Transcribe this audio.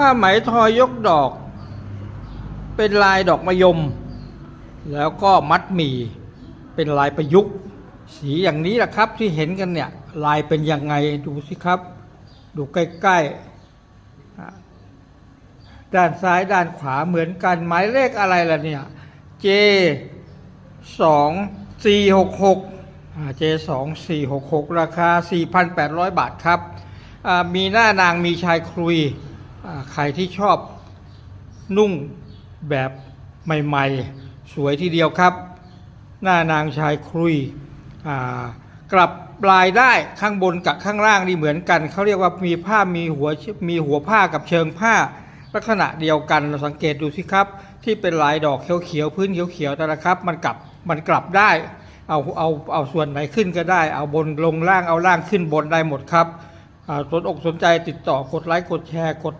ผ้าไหมทอยยกดอก เป็นลายดอกมะยม แล้วก็มัดหมี่เป็นลายประยุกต์ สีอย่างนี้แหละครับที่เห็นกันเนี่ย ลายเป็นยังไงดูสิครับ ดูใกล้ๆ ด้านซ้ายด้านขวาเหมือนกันหมายเลขอะไรล่ะเนี่ย J สองสี่หกหก J สองสี่หกหกราคา4,800บาทครับ มีหน้านางมีชายครุย ใครที่ชอบนุ่งแบบใหม่ๆ สวยทีเดียวครับ หน้านางชายครุยกลับปลายได้ข้างบนกับข้างล่างนี่เหมือนกัน เขาเรียกว่ามีผ้ามีหัวมีหัวผ้ากับเชิงผ้า ลักษณะเดียวกันเราสังเกตดูสิครับ ที่เป็นลายดอกเขียวๆพื้นเขียวๆแต่ละครับ มันกลับมันกลับได้ เอาเอาเอาส่วนไหนขึ้นก็ได้ เอาบนลงล่างเอาล่างขึ้นบนได้หมดครับสนอกสนใจติดต่อกดไลค์กดแชร์กด